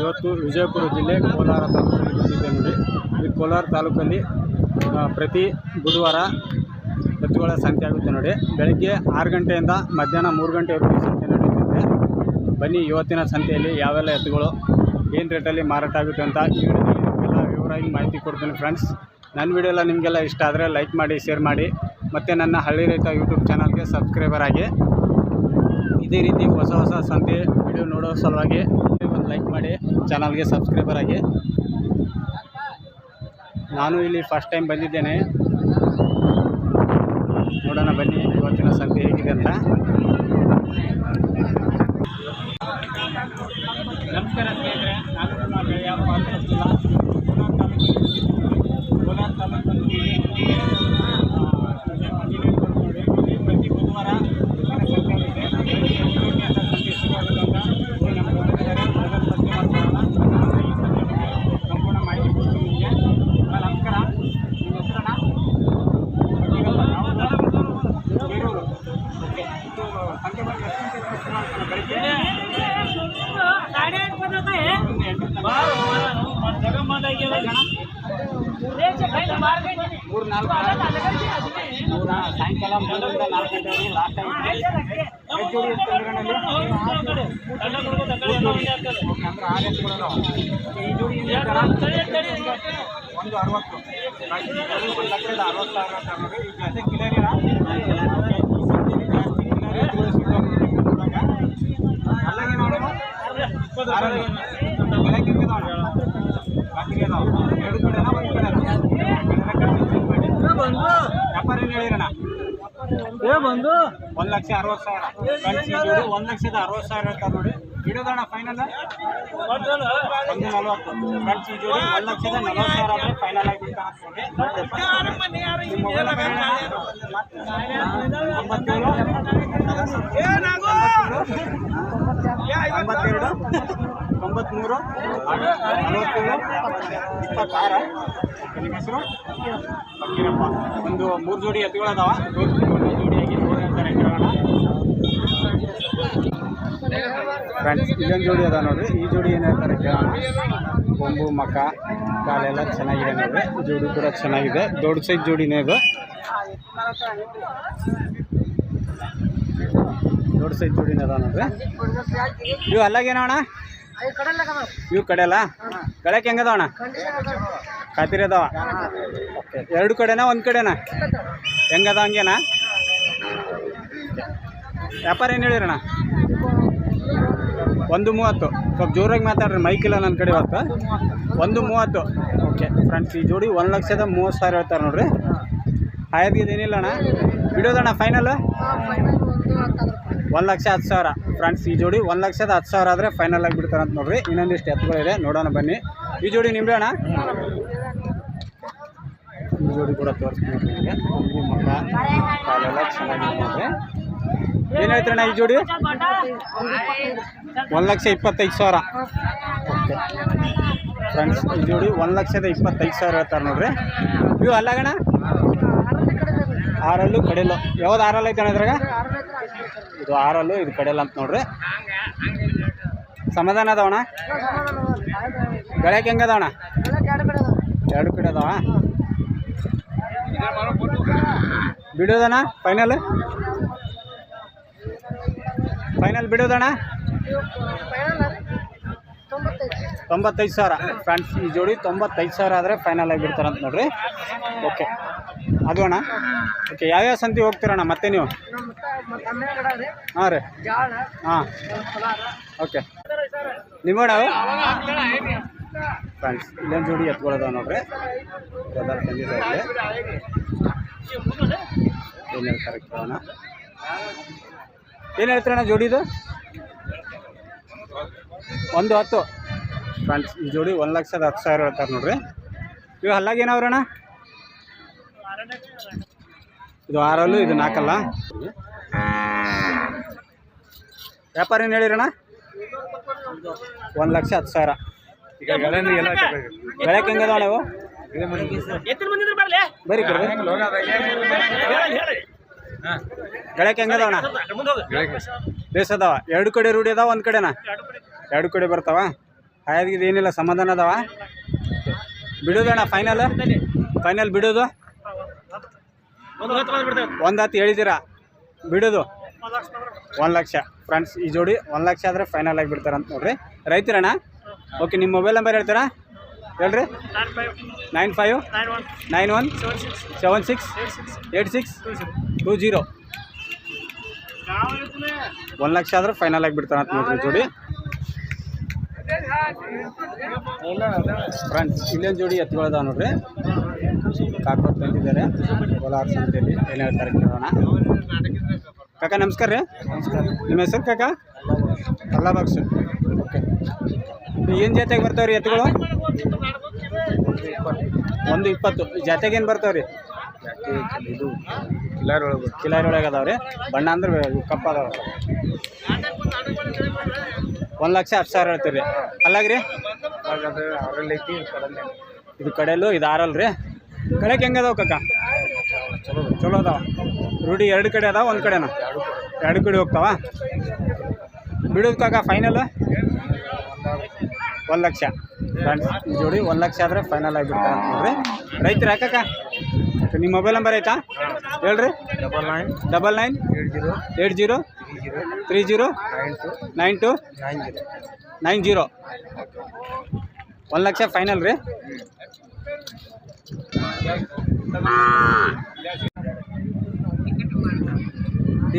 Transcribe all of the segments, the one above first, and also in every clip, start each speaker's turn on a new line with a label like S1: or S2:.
S1: ಇವತ್ತು ವಿಜಯಪುರ ಜಿಲ್ಲೆ ಕೋಲಾರ ತಾಲೂಕಲ್ಲಿ ಬಂದಿದ್ದೆ ನೋಡಿ. ಈ ಕೋಲಾರ ತಾಲೂಕಲ್ಲಿ ಪ್ರತಿ ಬುಧವಾರ ಎತ್ತುಗಳ ಸಂತೆ ಆಗುತ್ತೆ ನೋಡಿ. ಬೆಳಗ್ಗೆ ಆರು ಗಂಟೆಯಿಂದ ಮಧ್ಯಾಹ್ನ ಮೂರು ಗಂಟೆವರೆಗೂ ಸಂತೆ ನಡೆಯುತ್ತೆ ಬನ್ನಿ, ಇವತ್ತಿನ ಸಂತೆಯಲ್ಲಿ ಯಾವೆಲ್ಲ ಎತ್ತುಗಳು, ಏನು ರೇಟಲ್ಲಿ ಮಾರಾಟ ಆಗುತ್ತೆ ಅಂತ ಈ ವಿಡಿಯೋದಲ್ಲಿ ವಿವರವಾಗಿ ಮಾಹಿತಿ ಕೊಡ್ತೀನಿ ಫ್ರೆಂಡ್ಸ್ ನನ್ನ ವಿಡಿಯೋ ಎಲ್ಲ ನಿಮಗೆಲ್ಲ ಇಷ್ಟ ಆದರೆ ಲೈಕ್ ಮಾಡಿ, ಶೇರ್ ಮಾಡಿ, ಮತ್ತು ನನ್ನ ಹಳ್ಳಿ ರೈತ ಯೂಟ್ಯೂಬ್ ಚಾನಲ್ಗೆ ಸಬ್ಸ್ಕ್ರೈಬರ್ ಆಗಿ. ಇದೇ ರೀತಿ ಹೊಸ ಹೊಸ ಸಂತೆ ವಿಡಿಯೋ ನೋಡೋ ಸಲುವಾಗಿ ಒಂದು ಲೈಕ್ ಮಾಡಿ, ಚಾನಲ್ಗೆ ಸಬ್ಸ್ಕ್ರೈಬರ್ ಆಗಿ. ನಾನು ಇಲ್ಲಿ ಫಸ್ಟ್ ಟೈಮ್ ಬಂದಿದ್ದೇನೆ. ನೋಡೋಣ ಬನ್ನಿ, ಇವತ್ತಿನ ಸಂತೆ ಹೇಗಿದೆ ಅಂತ ನಮಸ್ಕಾರ ಸ್ನೇಹಿತರೆ ನಾನು ನಿಮ್ಮ ಗೆಳೆಯ ಪಾತ್ರಸ್ತಿಲ್ಲ ಕೋಲಾರ ತಾಲೂಕಲ್ಲಿ ಪ್ರತಿ ಬುಧವಾರ ಸಂತೆ ಶುರುವಾಗೋದ್ರಿಂದ ನಮ್ಮ ಬಂದಿದ್ದಾರೆ ಅದರ ಬಗ್ಗೆ ಮಾತಾಡೋಣ ಈ ಸಂತೆ ಬಗ್ಗೆ ಸಂಪೂರ್ಣ ಮಾಹಿತಿ ಕೊಡ್ತೀನಿ ನಿಮಗೆ ಅಣ್ಣ, ನಮಸ್ಕಾರ ನಿಮ್ಮ ಹೆಸರಣ್ಣ ಗೊತ್ತಿರಲ್ಲ. ಯಾವ್ದು? ಬೇರೂರು. ಓಕೆ. ಇದು ಸಂತೆ ಬಗ್ಗೆ ಎಷ್ಟು ಗಂಟೆಗೆ ಶುರು ಆಗ್ತದೆ? ಬೆಳಿಗ್ಗೆ ಒಂದು ಎಂಟು ಮೂರು ನಾಲ್ಕು ಮೂರ ಸಾಯಂಕಾಲ ಮೂರರಿಂದ ನಾಲ್ಕು ಗಂಟೆವರೆಗೆ ಲಾಸ್ಟ್ ಟೈಮ್ ಎಷ್ಟು ಜೋಡಿ ಇರುತ್ತೆ ಅಂದ್ರಲ್ಲಿ? ಓಕೆ, ಅಂದ್ರೆ ಆರು ಎತ್ತುಗಳು ಅದಾವ. ಓಕೆ, ಈ ಜೋಡಿ ಏನು ಹೇಳ್ತಾರ? ಒಂದು ಅರವತ್ತು ಒಂದು ಲಕ್ಷದ ಅರವತ್ತು ಸಾವಿರ ಈಗ ಅದೇ ಕಿಲರಿನ. ಅಲ್ಲಾಗೆ ನೋಡೋಣ ಎರಡು ಕಡೆನ ಒಂದು ವ್ಯಾಪಾರ ಏನು ಲಕ್ಷ ಅರವತ್ತು ಸಾವಿರ ಒಂದು ಲಕ್ಷದ ಅರವತ್ತು ಸಾವಿರ ಅಂತ ನೋಡಿ ಇಡೋದಣ್ಣ ಫೈನಲ್ ಒಂದು ನಲವತ್ತು. ಫ್ರೆಂಡ್ಸ್ ಈ ಜೋಡಿ ಒಂದು ಲಕ್ಷದ ನಲವತ್ತು ಸಾವಿರ ಆದರೆ ಫೈನಲ್ ಆಗಿ? ಒಂಬತ್ತೇಳು ಒಂಬತ್ತೆರಡು ತೊಂಬತ್ತ್ಮೂರು ನಲವತ್ತೇಳು ಇಪ್ಪತ್ತಾರು. ನಿಮ್ಮ ಹೆಸರು? ಒಂದು ಮೂರು ಜೋಡಿ ಎತ್ತುಗಳದಾವ. ಜೋಡಿಯಾಗಿ ಅಂತ ಹೇಳ್ತಾರೆ ಕೇಳೋಣ. ಫ್ರೆಂಡ್ಸ್ ಇಲ್ಲೊಂದು ಜೋಡಿ ಅದ ನೋಡ್ರಿ. ಈ ಜೋಡಿ ಏನು ಹೇಳ್ತಾರೆ ಕೊಂಬು ಮಕ, ಕಾಲೆಲ್ಲ ಚೆನ್ನಾಗಿದೆ ನೋಡ್ರಿ. ಜೋಡಿ ಕೂಡ ಚೆನ್ನಾಗಿದೆ. ದೊಡ್ಡ ಸೈಜ್ ಜೋಡಿನೇ ಇದು. ದೊಡ್ಡ ಸೈಜ್ ಜೋಡಿನೇ ಅದ ನೋಡ್ರಿ. ಇವು ಅಲ್ಲಾಗೇನೋ ಅಣ್ಣ? ಇವು ಕಡೆಯಲ್ಲ ಕಡೆಗೆ ಹೆಂಗದ ಅಣ್ಣ? ಖಾತಿರಿ ಅದಾವ? ಎರಡು ಕಡೆನಾ, ಒಂದು ಕಡೆನಾ? ಹೆಂಗದ ಹಂಗೇನಾ? ವ್ಯಾಪಾರ ಏನು ಹೇಳಿರಣ್ಣ? ಒಂದು ಮೂವತ್ತು. ಸ್ವಲ್ಪ ಜೋರಾಗಿ ಮಾತಾಡ್ರಿ ಇಲ್ಲ ನನ್ನ ಕಡೆ ಇವತ್ತು. ಒಂದು ಮೂವತ್ತು. ಓಕೆ ಫ್ರೆಂಡ್ಸ್ ಈ ಜೋಡಿ ಒಂದು ಲಕ್ಷದ ಮೂವತ್ತು ಸಾವಿರ ಹೇಳ್ತಾರೆ ನೋಡ್ರಿ. ಆಯ್ತು ಏನಿಲ್ಲ ಅಣ್ಣ. ಬಿಡೋದಣ್ಣ ಫೈನಲ್ ಒಂದು ಲಕ್ಷ ಹತ್ತು ಸಾವಿರ. ಫ್ರೆಂಡ್ಸ್ ಈ ಜೋಡಿ ಒಂದು ಲಕ್ಷದ ಹತ್ತು ಸಾವಿರ ಆದರೆ ಫೈನಲ್ ಆಗಿ ಬಿಡ್ತಾರೆ ಅಂತ ನೋಡ್ರಿ. ಇನ್ನೊಂದಿಷ್ಟು ಎತ್ತುಗಳಿದೆ, ನೋಡೋಣ ಬನ್ನಿ. ಈ ಜೋಡಿ ನಿಂಬೆ ಅಣ್ಣ? ಈ ಜೋಡಿ ಕೂಡ ತೋರಿಸ್ತೀನಿ ನಿಮಗೆ. ಮಕ ಚೆನ್ನಾಗಿದೆ ನೋಡ್ರಿ. ಏನು ಹೇಳ್ತೀರಣ್ಣ ಈ ಜೋಡಿ? ಒಂದು ಲಕ್ಷ ಇಪ್ಪತ್ತೈದು ಸಾವಿರ. ಫ್ರೆಂಡ್ಸ್, ಈ ಜೋಡಿ ಒಂದು ಲಕ್ಷದ ಇಪ್ಪತ್ತೈದು ಸಾವಿರ ಹೇಳ್ತಾರೆ ನೋಡ್ರಿ. ಇವು ಅಲ್ಲಗಣ ಆರಲ್ಲು ಕಡೆಯಲ್ಲು ಯಾವ್ದು ಆರಲ್ಲ ಐತಣ್ಣ ಇದ್ರಾಗ? ಇದು ಆರಲ್ಲು, ಇದು ಕಡೆಯಲ್ಲ ಅಂತ ನೋಡ್ರಿ. ಸಮಾಧಾನ ಅದಾವಣ ಗಳಕ್ಕೆ ಹೆಂಗೆ ಅದಾವಣ ಎರಡು ಕಡೆ ಅದಾವ. ಬಿಡೋದಣ್ಣ ಫೈನಲ್ ಫೈನಲ್ ಬಿಡೋದಣ್ಣ ತೊಂಬತ್ತೈದು ಸಾವಿರ. ಫ್ರೆಂಡ್ಸ್, ಈ ಜೋಡಿ ತೊಂಬತ್ತೈದು ಸಾವಿರ ಆದರೆ ಫೈನಲ್ ಆಗಿ ಬಿಡ್ತಾರಂತ ನೋಡ್ರಿ. ಓಕೆ ಅದು ಅಣ್ಣ. ಓಕೆ ಯಾವ್ಯಾವ ಸಂತಿ ಹೋಗ್ತೀರಣ್ಣ ಮತ್ತೆ ನೀವು? ಹಾಂ ರೀ. ಹಾಂ. ಓಕೆ ನಿಮ್ಮಣ್ಣ ಫ್ರೆಂಡ್ಸ್ ಇಲ್ಲೊಂದು ಜೋಡಿ ಎತ್ಕೊಳ್ಳೋದ ನೋಡ್ರಿ. ಬ್ರದರ್ ತಂದಿದ್ದಾರೆ ಹೇಳ್ತಾರೆ ಕೇಳೋಣ. ಏನು ಹೇಳ್ತೀರಣ್ಣ ಜೋಡಿದು? ಒಂದು ಹತ್ತು. ಫ್ರೆಂಡ್ಸ್ ಈ ಜೋಡಿ ಒಂದು ಲಕ್ಷದ ಹತ್ತು ಸಾವಿರ ಹೇಳ್ತಾರೆ ನೋಡ್ರಿ. ಇವು ಹಲ್ಲಾಗ ಏನವ್ರಣ್ಣ ಇದು ಆರಲ್ಲು ಇದು ನಾಲ್ಕಲ್ಲ ವ್ಯಾಪಾರ ಏನು ಹೇಳಿರಣ್ಣ? ಒಂದು ಲಕ್ಷ ಹತ್ತು ಸಾವಿರ. ಈಗ ಬೆಳೆಕ್ಕೆ ಹೆಂಗದ
S2: ಬರ್ಲಿ?
S1: ಬರೀ ಗಳಕ್ಕೆ ಹೆಂಗದವಣ ಬೇಸ್ ಅದಾವ ಎರಡು ಕಡೆ ರೂಢಿ ಅದಾವ, ಒಂದು ಕಡೆನಾ? ಎರಡು ಕಡೆ ಬರ್ತಾವ? ಹಾಯಾಗಿದ್ದು ಏನಿಲ್ಲ, ಸಮಾಧಾನ ಅದಾವ? ಬಿಡೋದಣ್ಣ ಫೈನಲ್ ಫೈನಲ್ ಬಿಡೋದು?
S2: ಒಂದು ಹತ್ತು
S1: ಹೇಳಿದ್ದೀರಾ ಬಿಡೋದು? ಒಂದು ಲಕ್ಷ. ಫ್ರೆಂಡ್ಸ್ ಈ ಜೋಡಿ ಒಂದು ಲಕ್ಷ ಆದರೆ ಫೈನಲ್ ಆಗಿ ಬಿಡ್ತಾರಂತ ನೋಡ್ರಿ. ರೈತರಣ್ಣ? ಓಕೆ ನಿಮ್ಮ ಮೊಬೈಲ್ ನಂಬರ್ ಹೇಳ್ತೀರಾ? ಹೇಳ್ರಿ.
S2: Nine five
S1: nine
S2: one seven six
S1: seven six
S2: two zero
S1: ಒಂದು ಲಕ್ಷ ಆದ್ರೆ ಫೈನಲ್ ಆಗಿ ಬಿಡ್ತಾನಂತ ನೋಡ್ರಿ ಜೋಡಿ. ಫ್ರೆಂಡ್ಸ್ ಇಲ್ಲೊಂದು ಜೋಡಿ ಎತ್ತುಗಳದಾವ ನೋಡ್ರಿ. ಕಾಕೋರ್ ತಂದಿದ್ದಾರೆ ಕೋಲಾರ ಸಂತೆಯಲ್ಲಿ ಏನು ಹೇಳ್ತಾರೆ ಕೇಳೋಣ ಕಾಕ ನಮಸ್ಕಾರ ರೀ. ನಮಸ್ಕಾರ. ನಿಮ್ಮ ಹೆಸರು ಕಾಕ? ಅಲ್ಲ ಬಾಕ್ಸ್ ಓಕೆ ಏನು ಜಾತಿಯಾಗಿ ಬರ್ತಾವ್ರಿ ಎತ್ತುಗಳು ಒಂದು ಇಪ್ಪತ್ತು. ಜಾತೆಗೆ ಏನು ಬರ್ತಾವ್ರಿ?
S3: ಇದು.
S1: ಕಿಲಾರಿ ಒಳಗೆ ರೀ ಬಣ್ಣ ಅಂದ್ರೆ ಕಪ್ಪ ಅದಾವ. ಒಂದು ಲಕ್ಷ ಹತ್ತು ಸಾವಿರ ಹೇಳ್ತೀರಿ ಅಲ್ಲಾಗ್ರಿ? ಇದು ಕಡೆಯಲ್ಲೂ ಇದು ಆರಲ್ ರೀ ಕಡೆಗೆ ಹೆಂಗೆ ಅದಾವ ಕಕ್ಕ ಚಲೋ ಚಲೋ ಅದಾವ. ರೂಢಿ ಎರಡು ಕಡೆ ಅದಾವ, ಒಂದು ಕಡೆನಾ? ಎರಡು ಕಡೆ ಹೋಗ್ತಾವ. ಬಿಡೋದು ಕಾಕ ಫೈನಲ್ ಒಂದು ಲಕ್ಷ. ಜೋಡಿ ಒಂದು ಲಕ್ಷ ಆದರೆ ಫೈನಲ್ ಆಗಿಬಿಡ್ತಾರೆ ಅಂತ ರೈತರು ರೈತರ ನಿಮ್ಮ ಮೊಬೈಲ್ ನಂಬರ್ ಐತಾ ಹೇಳ್ರಿ.
S3: Double nine
S1: double nine
S3: eight zero.
S1: Eight zero.
S3: Three zero. Nine two
S1: nine
S3: zero
S1: ಒಂದು ಲಕ್ಷ ಫೈನಲ್ ರೀ.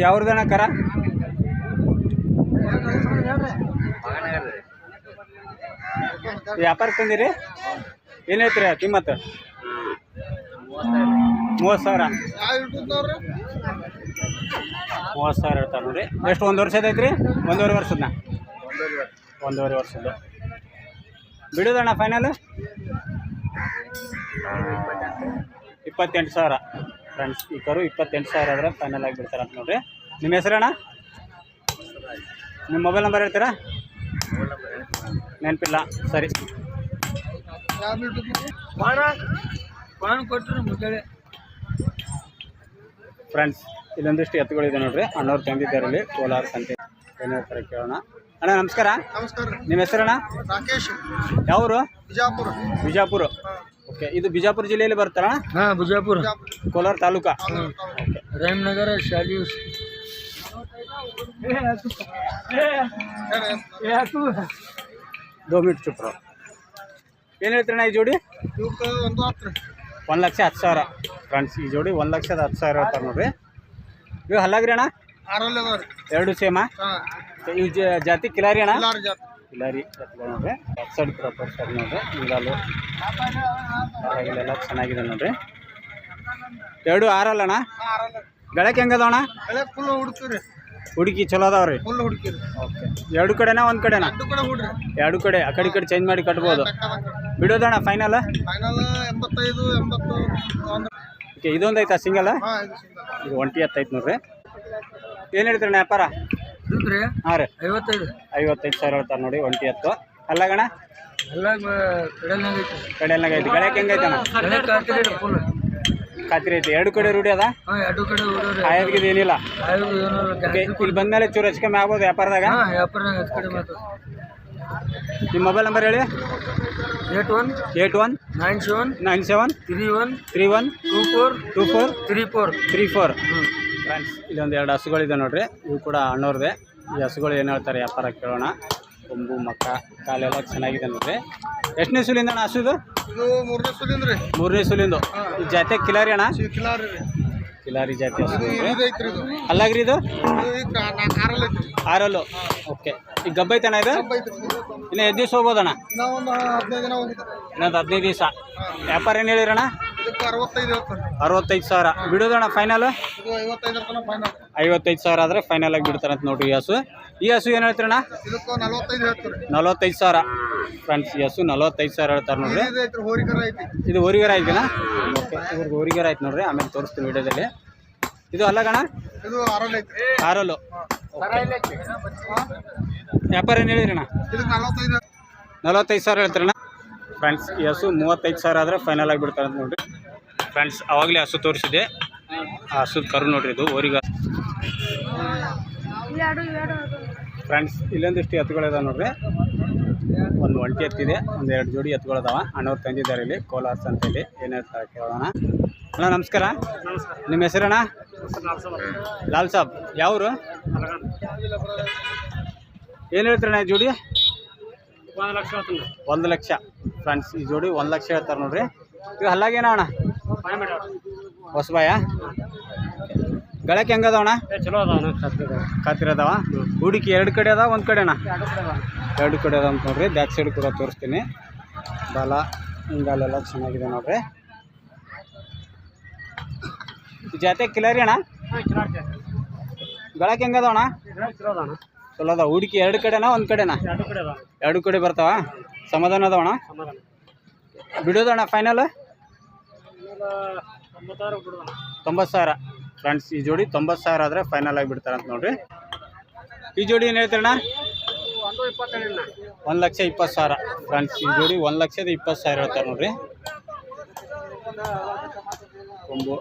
S1: ಯಾವ್ದಣ್ಣ ಕರ? ವ್ಯಾಪಾರಕ್ಕೆ ತಂದಿರಿ ಏನು ಹೇಳ್ತೀರಿ ಕಿಮ್ಮತ್ತು? ಮೂವತ್ತು ಸಾವಿರ. ಮೂವತ್ತು ಸಾವಿರ ಇರ್ತಾರೆ ನೋಡಿ. ಎಷ್ಟು ಒಂದು ವರ್ಷದ ಐತ್ರಿ? ಒಂದೂವರೆ ವರ್ಷದ ಒಂದೂವರೆ ವರ್ಷದ್ದು. ಬಿಡೋದಣ್ಣ ಫೈನಲ್ ಇಪ್ಪತ್ತೆಂಟು ಸಾವಿರ. ಫ್ರೆಂಡ್ಸ್ ಈ ಕರು ಇಪ್ಪತ್ತೆಂಟು ಸಾವಿರ ಆದರೆ ಫೈನಲ್ ಆಗಿ ಬಿಡ್ತಾರೆ ಅಂತ ನೋಡ್ರಿ. ನಿಮ್ಮ ಹೆಸರಣ್ಣ? ನಿಮ್ಮ ಮೊಬೈಲ್ ನಂಬರ್ ಹೇಳ್ತೀರಾ? ನೆನಪಿಲ್ಲ. ಸರಿ.
S2: ಕೊಟ್ಟರು
S1: ಫ್ರೆಂಡ್ಸ್ ಇಲ್ಲೊಂದಿಷ್ಟು ಎತ್ತುಗಳಿದೆ ನೋಡ್ರಿ. ಅಣ್ಣವ್ರು ತಂದಿದ್ದಾರೆ ಇಲ್ಲಿ ಕೋಲಾರ ಸಂತೆ. ಏನು ಹೇಳ್ತಾರೆ ಕೇಳೋಣ. ಅಣ್ಣ ನಮಸ್ಕಾರ.
S3: ನಮಸ್ಕಾರ
S1: ನಿಮ್ಮ ಹೆಸರಣ್ಣ
S3: ರಾಕೇಶ್.
S1: ಯಾವರು?
S3: ಬಿಜಾಪುರ.
S1: ಬಿಜಾಪುರ. ಓಕೆ ಇದು ಬಿಜಾಪುರ ಜಿಲ್ಲೆಯಲ್ಲಿ ಬರ್ತಾರ
S2: ಹಾ ಬಿಜಾಪುರ.
S1: ಕೋಲಾರ ತಾಲೂಕಾ?
S2: ರಾಮನಗರ ಶಾಲಿ
S1: ದೋ ಮಿನಿಟ್ ಚುಪ್ರ. ಏನು ಹೇಳ್ತೀರಣ್ಣ ಈ ಜೋಡಿ?
S3: ಒಂದು ಹತ್ತು
S1: ಒಂದು ಲಕ್ಷ ಹತ್ತು ಸಾವಿರ. ಫ್ರೆಂಡ್ಸ್ ಈ ಜೋಡಿ ಒಂದು ಲಕ್ಷದ ಹತ್ತು ಸಾವಿರ ಹೇಳ್ತಾರೆ ನೋಡ್ರಿ. ಇವು ಹಲ್ಲಾಗ್ರಿ ಅಣ್ಣ? ಎರಡು ಸೇಮಾ? ಇವು ಜಾತಿ ಕಿಲಾರಿ ಅಣ್ಣ? ಕಿಲಾರಿ ಎತ್ತುಗಳು ನೋಡ್ರಿ. ಸೈಡ್ ಪ್ರಾಪರ್ ಸರಿ ನೋಡ್ರಿ. ಹಿಂಗಾಲು ಎಲ್ಲ ಚೆನ್ನಾಗಿದೆ ನೋಡ್ರಿ. ಎರಡು ಆರಲ್ಲ ಅಣ್ಣ?
S3: ಬೆಳಕ್ಕೆ
S1: ಗಳಕ್ಕೆ ಹೆಂಗದವ ಅಣ್ಣ?
S3: ಬೆಳೆ ಫುಲ್ ಹುಡುಕ್ತೀರಿ
S1: ಹುಡುಕಿ ಚಲೋ ಅದಾವ್ರಿ?
S3: Full
S1: okay. ಎರಡು ಕಡೆನಾ ಒಂದು ಕಡೆನಾ?
S3: ಎರಡು ಕಡೆ ಹುಡ್ರಿ.
S1: ಎರಡು ಕಡೆ ಆ ಕಡೆ ಈ ಕಡೆ ಚೇಂಜ್ ಮಾಡಿ ಕಟ್ಬೋದು. ಬಿಡೋದಣ್ಣ ಫೈನಲ್
S3: ಫೈನಲ್ ಎಂಬತ್ತೈದು ಎಂಬತ್ತು ಒಂದು.
S1: ಓಕೆ ಇದೊಂದು ಐತಾ ಸಿಂಗಲ್
S3: ಹಾಂ ಇದು ಸಿಂಗಲ್
S1: ಇದು ಒಂಟಿ ಹತ್ತೈತೆ ನೋಡ್ರಿ. ಏನು ಹೇಳ್ತೀರಣ್ಣ ವ್ಯಾಪಾರ?
S2: ಇದಕ್ರಿ
S1: ಹಾಂ ರೀ.
S2: ಐವತ್ತೈದು.
S1: ಐವತ್ತೈದು ಸಾವಿರ ಹೇಳ್ತಾರೆ ನೋಡಿ ಒಂಟಿ ಹತ್ತು. ಅಲ್ಲಗಣ
S2: ಎಲ್ಲ
S1: ಕಡೆ ಗಳಕ್ಕೆ ಹೆಂಗೈತಣ್ಣ
S2: ಫುಲ್
S1: ಖಾತ್ರಿ ಐತಿ. ಎರಡು ಕಡೆ ರೂಢಿ ಅದ?
S2: ಹಾ ಎರಡು ಕಡೆ ಹೊಡೋರಿ
S1: ಆಯೋಗಿದ ಏನಿಲ್ಲ? ಓಕೆ ಇಲ್ಲಿ. ಬಂದ್ಮೇಲೆ ಚೂರು ಹೆಚ್ಚು ಕಮ್ಮಿ ಆಗ್ಬೋದು ವ್ಯಾಪಾರದಾಗ?
S2: ವ್ಯಾಪಾರ ಹೆಚ್ಚು
S1: ನಿಮ್ಮ ಮೊಬೈಲ್ ನಂಬರ್ ಹೇಳಿ?
S2: Eight one
S1: eight one
S2: nine seven
S1: nine seven
S2: three one
S1: three one
S2: two four
S1: two four
S2: three four
S1: three four.
S2: ಹ್ಞೂ
S1: ಫ್ರೆಂಡ್ಸ್ ಇಲ್ಲೊಂದು ಎರಡು ಹಸುಗಳಿದೆ ನೋಡ್ರಿ. ಇವು ಕೂಡ ಅಣ್ಣವ್ರದೇ ಈ ಹಸುಗಳು ಏನು ಹೇಳ್ತಾರೆ ವ್ಯಾಪಾರ ಕೇಳೋಣ. ಕೊಂಬು ಮಕ್ಕ ಕಾಲೆಲ್ಲ ಚೆನ್ನಾಗಿದೆ ನೋಡ್ರಿ. ಎಷ್ಟನೇ ಸುಲಿಂದ ಅಣ್ಣ ಹಸುದು
S3: ಇದು? ಮೂರನೇ ಸುಲಿಂದ ರೀ
S1: ಮೂರನೇ ಸುಲಿಂದು. ಈ ಜಾತಿ ಕಿಲಾರಿ ಅಣ್ಣ?
S3: ಕಿಲಾರಿ ರೀ.
S1: ಕಿಲಾರಿ ಜಾತಿ ಅಲ್ಲಾಗ್ರಿ ಇದು?
S3: ಆರಲ್ಲಿ
S1: ಓಕೆ. ಈಗ ಗಬ್ಬ ಐತಣ್ಣ ಇದು. ಇನ್ನು ಎದ್ದು ದಿವಸ
S3: ಹೋಗುತ್ತೆ.
S1: ಇನ್ನೊಂದು ಹದಿನೈದು ದಿವಸ. ವ್ಯಾಪಾರ ಏನು ಹೇಳಿರಣ್ಣ
S3: ಅರವತ್ತೈದು
S1: ಸಾವಿರ. ಬಿಡೋದಣ್ಣ ಫೈನಲ್ ಐವತ್ತೈದು ಸಾವಿರ ಆದರೆ ಫೈನಲ್ ಆಗಿ ಬಿಡ್ತಾರಂತ ನೋಡ್ರಿ ಯಾಸು ಈ ಹಸು ಏನು ಹೇಳ್ತೀರಣ್ಣ?
S3: ಅಣ್ಣ ನಲವತ್ತೈದು ಹೇಳ್ತಾರೆ.
S1: ನಲವತ್ತೈದು ಸಾವಿರ. ಫ್ರೆಂಡ್ಸ್ ಈ ಹಸು ನಲವತ್ತೈದು ಸಾವಿರ ಹೇಳ್ತಾರೆ ನೋಡ್ರಿ.
S3: ಇದು ಐತ್ರಿ ಹೋರಿಕರ ಐತಿ.
S1: ಇದು ಓರಿಗರ ಐತಿನಾ? ಓಕೆ ಇವ್ರಿಗೆ ಓರಿಗರ ಆಯ್ತು ನೋಡ್ರಿ. ಆಮೇಲೆ ತೋರಿಸ್ತೀನಿ ವಿಡಿಯೋದಲ್ಲಿ. ಇದು ಅಲ್ಲಗಣ
S3: ಇದು ಆರಲ್ಲಿ ಐತ್ರಿ.
S1: ಆರಲ್ಲು. ವ್ಯಾಪಾರ ಏನು ಹೇಳಿದ್ರಿ
S3: ಇದಕ್ಕೆ ನಲವತ್ತೈದು
S1: ನಲವತ್ತೈದು ಸಾವಿರ ಹೇಳ್ತಾರಣ್ಣ. ಫ್ರೆಂಡ್ಸ್ ಈ ಹಸು ಮೂವತ್ತೈದು ಸಾವಿರ ಆದರೆ ಫೈನಲ್ ಆಗಿ ಬಿಡ್ತಾರೆ ಅಂತ ನೋಡ್ರಿ. ಫ್ರೆಂಡ್ಸ್ ಅವಾಗಲೇ ಹಸು ತೋರಿಸಿದೆ ಆ ಹಸು ಕರು ನೋಡ್ರಿ ಇದು ಊರಿಗೆ ಫ್ರೆಂಡ್ಸ್ ಇಲ್ಲೊಂದಿಷ್ಟು ಎತ್ತುಗಳಿದಾವೆ ನೋಡ್ರಿ. ಒಂದು ಒಂಟಿ ಎತ್ತಿದೆ ಒಂದು ಎರಡು ಜೋಡಿ ಎತ್ತುಗಳದಾವ ಅಣ್ಣವ್ರು ತಂದಿದ್ದಾರೆ ಇಲ್ಲಿ ಕೋಲಾರ್ಸ್ ಅಂತೇಳಿ ಏನು ಹೇಳ್ತಾರೆ ಕೇಳೋಣ. ಅಣ್ಣ ನಮಸ್ಕಾರ. ನಿಮ್ಮ ಹೆಸರಣ್ಣ ಲಾಲ್ ಸಾಬ್ ಯಾವರು? ಏನು ಹೇಳ್ತಾರಣ್ಣ ಜೋಡಿ?
S2: ಒಂದು ಲಕ್ಷ
S1: ಒಂದು ಲಕ್ಷ. ಫ್ರೆಂಡ್ಸ್ ಈ ಜೋಡಿ ಒಂದು ಲಕ್ಷ ಹೇಳ್ತಾರೆ ನೋಡ್ರಿ. ಈಗ ಹಲ್ಲಾಗೇನ ಅಣ್ಣ? ಹೊಸಬಾಯ? ಗಳಕ್ಕೆ ಅಣ್ಣ
S2: ಚಲೋ ಅದಾವ.
S1: ಖಾತ್ರಿ ಅದಾವ? ಹೂಡಿಕೆ ಎರಡು ಕಡೆ ಅದಾವ ಒಂದು ಅಣ್ಣ ಎರಡು ಕಡೆ ಅದಾವ. ಅಂತ ನೋಡ್ರಿ ಬ್ಯಾಕ್ ಸೈಡ್ ಕೂಡ ತೋರಿಸ್ತೀನಿ. ಬಾಲ ಹಿಂಗಾಲೆಲ್ಲ ಚೆನ್ನಾಗಿದೆ ನೋಡ್ರಿ. ಜಾತೆ ಕಿಲಾರಿ ಅಣ್ಣ? ಗಳಕ್ಕೆ
S2: ಚಲೋ ಅದಾವ
S1: ಚಲೋ ಅದಾವ. ಹೂಡಿಕೆ ಎರಡು ಕಡೆನಾ ಒಂದು ಕಡೆನಾ?
S2: ಎರಡು ಕಡೆ
S1: ಕಡೆ ಬರ್ತಾವ? ಸಮಾಧಾನ ಅದಾವ
S2: ಸಮಾಧಾನ.
S1: ಬಿಡೋದಣ್ಣ ಫೈನಲ್ ತೊಂಬತ್ತು ಸಾವಿರ. ಫ್ರೆಂಡ್ಸ್, ಈ ಜೋಡಿ ತೊಂಬತ್ತು ಸಾವಿರ ಆದರೆ ಫೈನಲ್ ಆಗಿ ಬಿಡ್ತಾರೆ ಅಂತ ನೋಡ್ರಿ. ಈ ಜೋಡಿ ಏನು ಹೇಳ್ತೀರಣ್ಣ
S2: ಒಂದು
S1: ಲಕ್ಷ ಇಪ್ಪತ್ತು ಸಾವಿರ. ಫ್ರೆಂಡ್ಸ್, ಈ ಜೋಡಿ ಒಂದು ಲಕ್ಷದ ಇಪ್ಪತ್ತು ಸಾವಿರ ಹೇಳ್ತಾರೆ ನೋಡ್ರಿ. ಕೊಂಬು,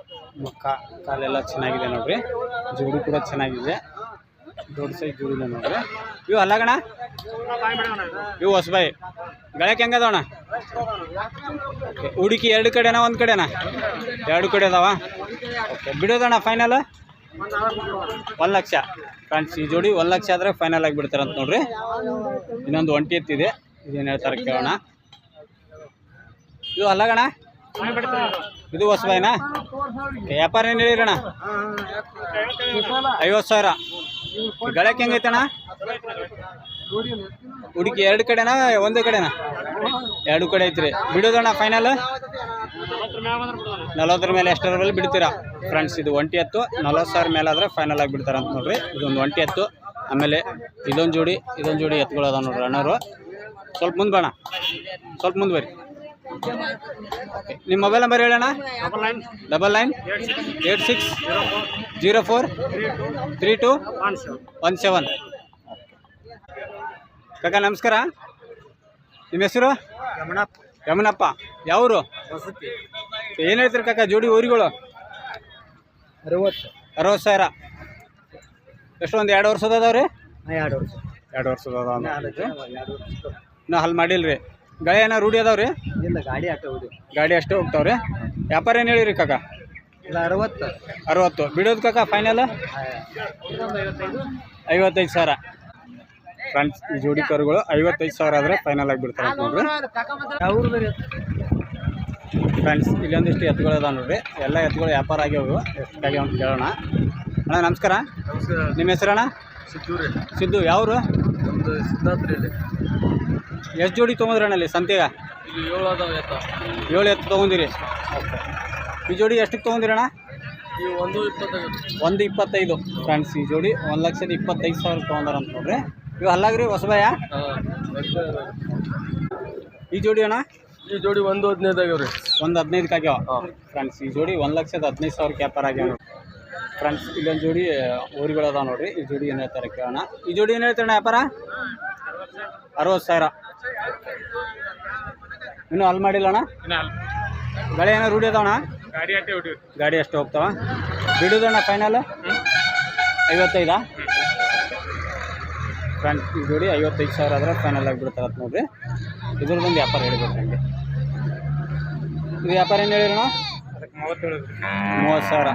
S1: ಮುಖ, ಕಾಲೆಲ್ಲ ಚೆನ್ನಾಗಿದೆ ನೋಡ್ರಿ. ಜೋಡಿ ಕೂಡ ಚೆನ್ನಾಗಿದೆ. ದೊಡ್ಡ ಸೈಜ್ ಜೋಡಿದೆ ನೋಡ್ರಿ. ಇವು ಅಲ್ಲಗಣ ಇವು ಹೊಸಬಾಯಿ ಗಳಕ್ಕೆ ಹೆಂಗದವಣ ಹುಡುಕಿ ಎರಡು ಕಡೆನಾ ಒಂದು ಕಡೆನಾ? ಎರಡು ಕಡೆ ಅದಾವ? ಓಕೆ ಬಿಡೋದಣ್ಣ ಫೈನಲ್ ಒಂದು ಲಕ್ಷ. ಫ್ರೆಂಡ್ಸ್, ಈ ಜೋಡಿ ಒಂದು ಲಕ್ಷ ಆದರೆ ಫೈನಲ್ ಆಗಿ ಬಿಡ್ತಾರಂತ ನೋಡ್ರಿ. ಇನ್ನೊಂದು ಒಂಟಿ ಎತ್ತಿದೆ ಇದೇನು ಹೇಳ್ತಾರೆ ಕೇಳೋಣ. ಇದು ಅಲ್ಲಗಣ ಇದು ಹೊಸಬಾಯಿನಾ ವ್ಯಾಪಾರ ಏನು ಹೇಳಿರಣ್ಣ ಐವತ್ತು ಸಾವಿರ. ಗಳಕ್ಕೆ ಹೆಂಗೈತಣ್ಣ ಹುಡುಕಿ ಎರಡು ಕಡೆನಾ, ಒಂದೇ ಕಡೆನಾ? ಎರಡು ಕಡೆ ಐತ್ರಿ. ಬಿಡೋದಣ್ಣ ಫೈನಲ್ ನಲವತ್ತರ ಮೇಲೆ ಎಷ್ಟರ ಮೇಲೆ ಬಿಡ್ತೀರಾ? ಫ್ರೆಂಡ್ಸ್ ಇದು ಒಂಟಿ ಎತ್ತು ನಲವತ್ತು ಸಾವಿರ ಮೇಲೆ ಆದರೆ ಫೈನಲ್ ಆಗಿ ಬಿಡ್ತಾರೆ ಅಂತ ನೋಡ್ರಿ. ಇದೊಂದು ಒಂಟಿ ಹತ್ತು. ಆಮೇಲೆ ಇದೊಂದು ಜೋಡಿ ಇದೊಂದು ಜೋಡಿ ಎತ್ತುಗಳು ಅದಾವ ನೋಡ್ರಿ ಅಣ್ಣವರು. ಸ್ವಲ್ಪ ಮುಂದೆ ಬೇಡ ಸ್ವಲ್ಪ ಮುಂದೆ ಬರ್ರಿ. ನಿಮ್ಮ mobile number ಹೇಳಣ್ಣ? Double nine eight six zero four three two one seven ಕಾಕ ನಮಸ್ಕಾರ. ನಿಮ್ಮ ಹೆಸರು? ಯಮನಪ್ಪ. ಯಾವರು? ಏನು ಹೇಳ್ತೀರಿ ಕಾಕಾ ಜೋಡಿ ಊರಿಗಳು?
S2: ಅರವತ್ತು.
S1: ಅರವತ್ತು ಸಾವಿರ. ಎಷ್ಟು ಒಂದು ಎರಡು ವರ್ಷದ ಅದಾವ್ರಿ?
S2: ಎರಡು ವರ್ಷ.
S1: ಎರಡು ವರ್ಷದ ಅದಾವ ಇನ್ನೂ ಹಲ್ ಮಾಡಿಲ್ರಿ. ಗಾಳಿ ಏನೋ ರೂಢಿ ಅದಾವ್ರಿ?
S2: ಇಲ್ಲ ಗಾಡಿ ಆಟ ಹೋಗಿ
S1: ಗಾಡಿ ಅಷ್ಟೇ ಹೋಗ್ತಾವ್ರಿ. ವ್ಯಾಪಾರ ಏನು ಹೇಳಿರಿ ಕಾಕಾ?
S2: ಇಲ್ಲ ಅರವತ್ತು.
S1: ಅರವತ್ತು. ಬಿಡೋದು ಕಾಕಾ ಫೈನಲ್ ಐವತ್ತೈದು ಸಾವಿರ. ಫ್ರೆಂಡ್ಸ್ ಈ ಜೋಡಿ ಕರುಗಳು ಐವತ್ತೈದು ಸಾವಿರ ಆದರೆ ಫೈನಲ್ ಆಗಿಬಿಡ್ತಾರೆ ನೋಡ್ರಿ. ಫ್ರೆಂಡ್ಸ್ ಇಲ್ಲೊಂದಿಷ್ಟು ಎತ್ತುಗಳು ಅದಾವ ನೋಡ್ರಿ. ಎಲ್ಲ ಎತ್ತುಗಳು ವ್ಯಾಪಾರ ಆಗ್ಯಾವು. ಎಷ್ಟಾಗ್ಯಾವ ಅಂತ ಕೇಳೋಣ. ಅಣ್ಣ ನಮಸ್ಕಾರ. ನಿಮ್ಮ ಹೆಸರಣ್ಣ ಸಿದ್ದು ಯಾವರು?
S3: ಇಲ್ಲಿ
S1: ಎಷ್ಟು ಜೋಡಿ ತೊಗೊಂಡ್ರಣ್ಣ ಅಲ್ಲಿ ಸಂತೆಗ?
S3: ಇಲ್ಲಿ ಏಳು ಎತ್ತ.
S1: ಏಳು ಎತ್ತು ತೊಗೊಂಡಿರಿ. ಈ ಜೋಡಿ ಎಷ್ಟಕ್ಕೆ ತೊಗೊಂಡಿರಿ
S3: ಅಣ್ಣ? ಒಂದು ಇಪ್ಪತ್ತೈದು.
S1: ಒಂದು ಇಪ್ಪತ್ತೈದು. ಫ್ರೆಂಡ್ಸ್ ಈ ಜೋಡಿ ಒಂದು ಲಕ್ಷದ ಇಪ್ಪತ್ತೈದು ಸಾವಿರ ತೊಗೊಂಡಾರ ಅಂತ ನೋಡ್ರಿ. ಇವು ಅಲ್ಲಾಗ್ರಿ ಹೊಸಬಾಯ ಈ ಜೋಡಿ ಅಣ್ಣ?
S3: ಈ ಜೋಡಿ ಒಂದು ಹದಿನೈದು ಆಗ್ಯಾವ ರೀ
S1: ಒಂದು ಹದಿನೈದಕ್ಕೆ ಆಗ್ಯಾವ? ಫ್ರೆಂಡ್ಸ್ ಈ ಜೋಡಿ ಒಂದು ಲಕ್ಷದ ಹದಿನೈದು ಸಾವಿರ ಕ್ಯಾಪರ್ ಆಗ್ಯಾವ. ಫ್ರೆಂಡ್ಸ್ ಇಲ್ಲೊಂದು ಜೋಡಿ ಊರುಗಳದಾವ ನೋಡ್ರಿ. ಈ ಜೋಡಿ ಏನು ಹೇಳ್ತಾರೆ ಕೇಳೋಣ. ಈ ಜೋಡಿ ಏನು ಹೇಳ್ತಾರಣ್ಣ ವ್ಯಾಪಾರ? ಅರವತ್ತು ಸಾವಿರ. ಇನ್ನೂ ಅಲ್ಲಿ ಮಾಡಿಲ್ಲ ಅಣ್ಣ? ಗಾಡಿ ಏನೋ ರೂಢಿ ಅದಾವಣ್ಣ
S2: ಗಾಡಿ
S1: ಅಷ್ಟೇ ಹೋಗ್ತಾವ. ಬಿಡುದಣ್ಣ ಫೈನಲ್ ಐವತ್ತೈದಾ? ಇದೋಡಿ ಜೋಡಿ ಐವತ್ತೈದು ಸಾವಿರ ಆದರೆ ಫೈನಲ್ ಆಗಿ ಬಿಡ್ತಾರೆ ಇದ್ರ ನೋಡ್ರಿ ಇದ್ರದ್ದೊಂದು ವ್ಯಾಪಾರ ಹೇಳ್ಬೇಕು ನನಗೆ ಇದು ವ್ಯಾಪಾರ ಏನು ಹೇಳಿರೋಣ? ಮೂವತ್ತು ಸಾವಿರ.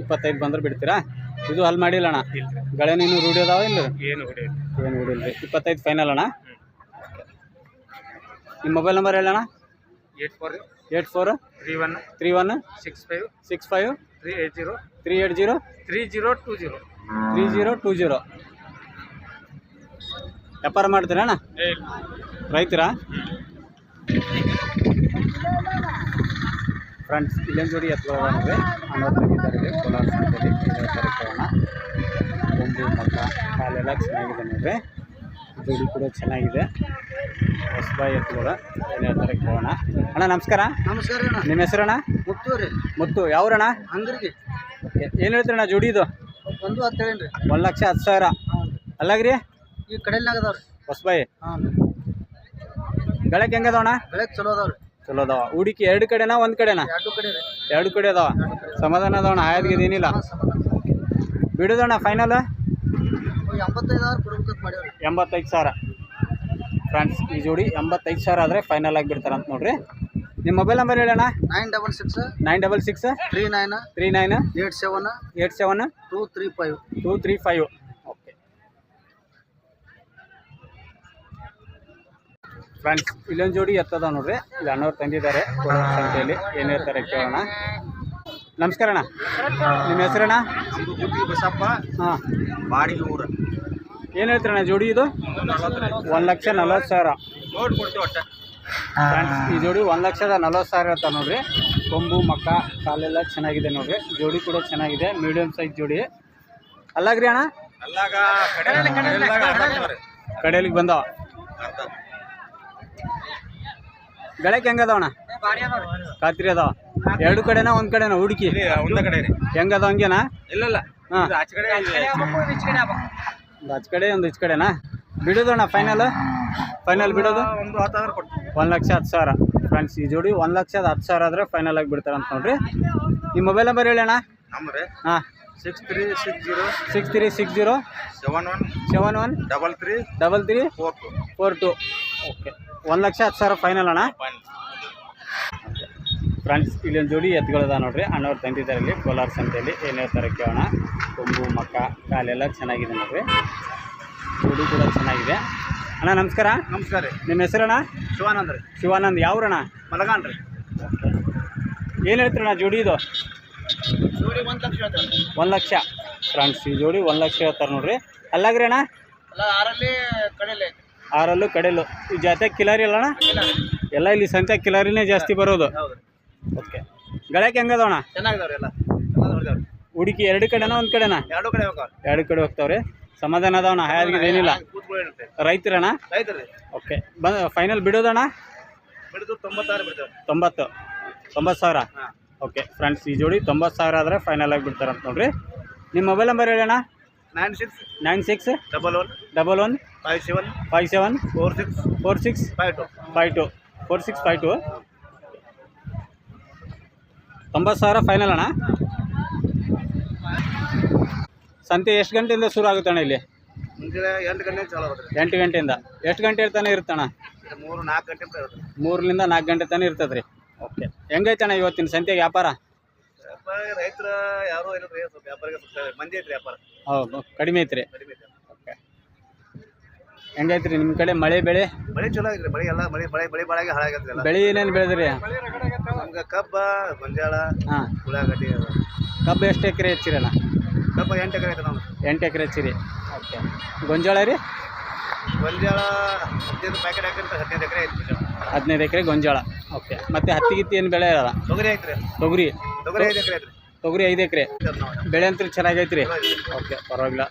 S1: ಇಪ್ಪತ್ತೈದು ಬಂದ್ರೆ ಬಿಡ್ತೀರಾ? ಇದು ಅಲ್ಲಿ ಮಾಡಿಲ್ಲ ಅಣ್ಣ? ಗಳೇನ ಇನ್ನೂ ರೂಢಿ ಅದಾವ ಇಲ್ಲ?
S2: ಏನು
S1: ರೂಢಿ ರೀ. ಇಪ್ಪತ್ತೈದು ಫೈನಲ್ ಅಣ್ಣ. ನಿಮ್ಮ mobile number ಹೇಳಣ್ಣ?
S2: Eight four
S1: eight four
S2: three one
S1: three one
S2: six five
S1: six five
S2: three eight zero
S1: three eight zero
S2: three zero two zero.
S1: Three zero two zero. ವ್ಯಾಪಾರ ಮಾಡ್ತೀರಾ ಅಣ್ಣ? ರೈತರಾ? ಫ್ರೆಂಡ್ಸ್ ಇಲ್ಲೊಂದು ಜೋಡಿ ಎತ್ತುಗಳವೆ ಅಣ್ಣವ್ರು ತೆಗಿತಾರೆ ಕೋಲಾರ ಸಂತೆಯಲ್ಲಿ ಕಾರ್ಯಕ್ರಮ ಒಂದು ಮಕ್ಕ ಕಾಲೆಲ್ಲ ಚೆನ್ನಾಗಿದೆ ನೋಡ್ರಿ. ಜೋಡಿ ಕೂಡ ಚೆನ್ನಾಗಿದೆ. ಹೊಸಬಾಯಿ ಎತ್ತುಗಳು ಏನು ಕಾರ್ಯಕ್ರಮ ಅಣ್ಣ ನಮಸ್ಕಾರ.
S3: ನಮಸ್ಕಾರ ಅಣ್ಣ.
S1: ನಿಮ್ಮ ಹೆಸರಣ್ಣ
S3: ಮುತ್ತೂರಿ
S1: ಮುತ್ತು ಯಾವ್ರಣ್ಣ?
S3: ಅಂಗಡಿಗೆ
S1: ಏನು ಹೇಳ್ತೀರಣ್ಣ ಜೋಡಿದು
S3: ಒಂದು ಹತ್ತು ರೀ
S1: ಒಂದು ಲಕ್ಷ ಹತ್ತು ಸಾವಿರ. ಅಲ್ಲಾಗ್ರಿ?
S3: ಈ ಕಡೆಯಲ್ಲಿ ಅದಾವ್ರಿ
S1: ಹೊಸಬಾಯಿ?
S3: ಹಾಂ.
S1: ಗಳಕ್ಕೆ ಹೆಂಗದವಣ?
S3: ಬೆಳಗ್ಗೆ ಚಲೋ ಅದಾವ್ರಿ.
S1: ಚಲೋ ಅದಾವ. ಹೂಡಿಕೆ ಎರಡು ಕಡೆನಾ ಒಂದ್ ಕಡೆನಾ?
S3: ಎರಡು ಕಡೆ ರೀ
S1: ಎರಡು ಕಡೆ. ಅದಾವ ಸಮಾಧಾನ ಅದಾವಣ ಹಾಯದ್ಗೆ ಏನಿಲ್ಲ. ಬಿಡುದಣ್ಣ ಫೈನಲ್
S3: ಎಂಬತ್ತೈದು ಸಾವಿರ ಕೊಡ್ಬೇಕಂತ ಮಾಡ್ಯಾವ್ರಿ
S1: ಎಂಬತ್ತೈದು ಸಾವಿರ. ಫ್ರೆಂಡ್ಸ್ ಈ ಜೋಡಿ ಎಂಬತ್ತೈದು ಸಾವಿರ ಆದರೆ ಫೈನಲ್ ಆಗಿ ಬಿಡ್ತಾರಂತ ನೋಡ್ರಿ. ನಿಮ್ಮ mobile number ಹೇಳಣ್ಣ?
S3: Nine double six
S1: nine double six
S3: three nine
S1: three nine
S3: eight seven
S1: eight seven
S3: two three five.
S1: Two three five okay friends ಇಲ್ಲೊಂದು ಜೋಡಿ ಎತ್ತದ ನೋಡ್ರಿ. ಇಲ್ಲಿ ಅಣ್ಣವ್ರು ತಂದಿದ್ದಾರೆ. ಸಂತೆಯಲ್ಲಿ ಸಂಖ್ಯೆಯಲ್ಲಿ ಏನು ಹೇಳ್ತಾರೆ ಕೇಳೋಣ. ನಮಸ್ಕಾರ ಅಣ್ಣ. ನಿಮ್ಮ ಹೆಸರಣ್ಣ?
S3: ಬಸಪ್ಪ
S1: ಹಾಂ.
S3: ಬಾಡಿಗೆ ಊರ
S1: ಏನು ಹೇಳ್ತೀರಣ್ಣ ಜೋಡಿ ಇದು? ಒಂದು ಲಕ್ಷ ನಲ್ವತ್ತು ಸಾವಿರ. ಈ ಜೋಡಿ ಒಂದು ಲಕ್ಷದ ನಲ್ವತ್ತು ಸಾವಿರ ಹೇಳ್ತಾರೆ ನೋಡ್ರಿ. ಕೊಂಬು ಮಕ್ಕ ಕಾಲೆಲ್ಲ ಚೆನ್ನಾಗಿದೆ ನೋಡ್ರಿ. ಜೋಡಿ ಕೂಡ ಚೆನ್ನಾಗಿದೆ. ಮೀಡಿಯಮ್ ಸೈಜ್ ಜೋಡಿ. ಅಲ್ಲಾಗ್ರಿ ಅಣ್ಣ?
S3: ಕಡೆಯಲ್ಲಿ.
S1: ಕಡೆಯಲ್ಲಿಗೆ ಬಂದವ. ಗಳಕ್ಕೆ ಹೆಂಗದವಣ ಖಾತ್ರಿ ಅದಾವ. ಎರಡು ಕಡೆನಾ ಒಂದ್ ಕಡೆನ? ಹುಡುಕಿ.
S3: ಒಂದ ಕಡೆ ರೀ.
S1: ಹೆಂಗದ ಹಂಗೇನಾ?
S3: ಇಲ್ಲ ಆಚೆ ಕಡೆ
S1: ಒಂದು ಆಚ ಕಡೆ ಒಂದು ಈಚ ಕಡೆನಾ? ಬಿಡೋದಣ್ಣ ಫೈನಲ್ ಫೈನಲ್ ಬಿಡೋದು?
S3: ಒಂದು
S1: ಲಕ್ಷ ಹತ್ತು ಸಾವಿರ. ಫ್ರೆಂಡ್ಸ್ ಈ ಜೋಡಿ ಒಂದು ಲಕ್ಷದ ಹತ್ತು ಸಾವಿರ ಆದರೆ ಫೈನಲ್ ಆಗಿ ಬಿಡ್ತಾರಂತ ನೋಡ್ರಿ. ನಿಮ್ಮ ಮೊಬೈಲ್ ನಂಬರ್ ಹೇಳಿ ಅಣ್ಣ. ಹಾಂ.
S3: Six three six zero
S1: six three six zero
S3: seven one
S1: seven one
S3: double three
S1: double three
S3: four two
S1: four two okay. ಒಂದು ಲಕ್ಷ ಹತ್ತು ಸಾವಿರ ಫೈನಲ್ ಅಣ್ಣ? ಫ್ರೆಂಡ್ಸ್ ಇಲ್ಲೊಂದು ಜೋಡಿ ಎತ್ತುಗಳದ ನೋಡ್ರಿ. ಅಣ್ಣವ್ರು ತಂದಿದ್ದಾರೆ ಇಲ್ಲಿ ಕೋಲಾರ ಸಂತೆಯಲ್ಲಿ. ಏನು ಹೇಳ್ತಾರೆ ಕೇಳೋಣ. ಕೊಂಬು ಮಕ್ಕ ಕಾಲೆಲ್ಲ ಚೆನ್ನಾಗಿದೆ ನೋಡ್ರಿ. ಜೋಡಿ ಕೂಡ ಚೆನ್ನಾಗಿದೆ. ಅಣ್ಣ ನಮಸ್ಕಾರ.
S3: ನಮಸ್ಕಾರ ರೀ.
S1: ನಿಮ್ಮ ಹೆಸರಣ್ಣ?
S3: ಶಿವಾನಂದ್ ರೀ.
S1: ಶಿವಾನಂದ್. ಯಾವ್ರಣ್ಣ?
S3: ಮಲಗಾನ್ ರೀ.
S1: ಏನು ಹೇಳ್ತೀರಣ್ಣ ಜೋಡಿ ಇದು?
S3: ಜೋಡಿ ಒಂದು ಲಕ್ಷ
S1: ಒಂದು ಲಕ್ಷ. ಫ್ರೆಂಡ್ಸ್ ಈ ಜೋಡಿ ಒಂದು ಲಕ್ಷ ಹೇಳ್ತಾರೆ ನೋಡ್ರಿ. ಅಲ್ಲಾಗ್ರಿ ಅಣ್ಣ?
S3: ಅಲ್ಲ ಆರಲ್ಲಿ ಕಡೆಯಲ್ಲೇ
S1: ಆರಲ್ಲೂ ಕಡೆಲು ಈ ಜಾತೆ ಕಿಲಾರಿ ಅಲ್ಲಣ್ಣ? ಎಲ್ಲ ಇಲ್ಲಿ ಸಂತೆ ಕಿಲಾರಿನೇ ಜಾಸ್ತಿ ಬರೋದು. ಓಕೆ. ಗಳಕ್ಕೆ ಹೆಂಗದವಣ? ಹುಡುಕಿ ಎರಡು ಕಡೆನಾ ಒಂದು ಕಡೆನಾ?
S3: ಎರಡು ಕಡೆ ಹೋಗವ್ರಿ
S1: ಎರಡು ಕಡೆ ಹೋಗ್ತಾವ್ರಿ. ಸಮಾಧಾನ ಅದಾವಣ ಹಾಯಾದ್ಗಿದೆ ಏನಿಲ್ಲ. ರೈತರಣ್ಣ?
S3: ರೈತರು
S1: ಓಕೆ. ಬಂದ ಫೈನಲ್ ಬಿಡೋದಣ್ಣ? ತೊಂಬತ್ತು. ತೊಂಬತ್ತು ಸಾವಿರ? ಓಕೆ. ಫ್ರೆಂಡ್ಸ್ ಈ ಜೋಡಿ ತೊಂಬತ್ತು ಸಾವಿರ ಆದರೆ ಫೈನಲ್ ಆಗಿ ಬಿಡ್ತಾರಂತ ನೋಡ್ರಿ. ನಿಮ್ಮ mobile number ಹೇಳಣ್ಣ
S3: nine six
S1: nine six
S3: double one
S1: double one
S3: five seven
S1: five seven
S3: four six
S1: four six
S3: five two
S1: five two four six five two ತೊಂಬತ್ತು ಸಾವಿರ ಫೈನಲ್ ಅಣ್ಣ? ಸಂತೆ ಎಷ್ಟು ಗಂಟೆಯಿಂದ ಶುರು ಆಗುತ್ತೆ ಅಣ್ಣ ಇಲ್ಲಿ?
S3: ಎಂಟು ಗಂಟೆ ಚಾಲು ಆಗುತ್ತೆ.
S1: ಎಂಟು ಗಂಟೆಯಿಂದ. ಎಷ್ಟು ಗಂಟೆ ಇರ್ತಾನೆ
S3: ಇರುತ್ತಣ್ಣ? ಮೂರು ನಾಲ್ಕು ಗಂಟೆ
S1: ಮೂರರಿಂದ ನಾಲ್ಕು ಗಂಟೆ ತನಕ ಇರ್ತದೆ ರೀ ಓಕೆ ಹೆಂಗೈತಣ್ಣ ಇವತ್ತಿನ ವ್ಯಾಪಾರ
S3: ವ್ಯಾಪಾರ? ರೈತರ ಯಾರು ಇಲ್ಲ ರೀ ಸ್ವಲ್ಪ ವ್ಯಾಪಾರಿಗೆ ಸ್ವಲ್ಪ ಮಂದಿ ಐತ್ರಿ ವ್ಯಾಪಾರ.
S1: ಹೌದು ಕಡಿಮೆ ಐತ್ರಿ.
S3: ಕಡಿಮೆ ಐತೆ
S1: ಓಕೆ. ಹೆಂಗೈತ್ರಿ ನಿಮ್ಮ ಕಡೆ ಮಳೆ ಬೆಳೆ?
S3: ಮಳೆ ಚಲೋ ಐತ್ರಿ ಮಳೆ ಎಲ್ಲ ಮಳೆ ಮಳೆ ಮಳೆ ಬಾಳಾಗಿ ಹಾಳಾಗತ್ರಿ ಎಲ್ಲ.
S1: ಬೆಳೆ ಏನೇನು ಬೆಳೆದ್ರಿ?
S3: ನಮ್ಗೆ ಕಬ್ಬ ಗೊಂಜಾಳ
S1: ಹಾಂ.
S3: ಉಳ್ಳಾಗಡ್ಡಿ.
S1: ಕಬ್ಬು ಎಷ್ಟು ಎಕರೆ ಹೆಚ್ಚಿರಣ್ಣ
S3: ಕಬ್ಬ ಎಂಟು ಎಕರೆ ಐತೆ ನಮ್ದು.
S1: ಎಂಟು ಎಕರೆ ಹೆಚ್ಚಿರಿ. ಓಕೆ. ಗೊಂಜಾಳ ರೀ?
S3: ಗೊಂಜಾಳ ಹದಿನೈದು ಪ್ಯಾಕೆಟ್ ಹಾಕಿದ್ರೆ ಹದಿನೈದು ಎಕರೆ ಐತಿ ಗೊಂಜಾಳ.
S1: ಹದಿನೈದು ಎಕರೆ ಗೊಂಜಾಳ. ಓಕೆ ಮತ್ತೆ ಹತ್ತಿ ಗಿತ್ತಿ ಏನು ಬೆಳೆ ಇರಲ್ಲ?
S3: ತೊಗರಿ ಐತ್ರಿ.
S1: ತೊಗರಿ.
S3: ತೊಗರಿ ಐದು ಎಕರೆ ಐತ್ರಿ.
S1: ತೊಗರಿ ಐದು ಎಕರೆ. ಬೆಳೆ ಅಂತೂ ಚೆನ್ನಾಗೈತ್ರಿ. ಓಕೆ ಪರವಾಗಿಲ್ಲ.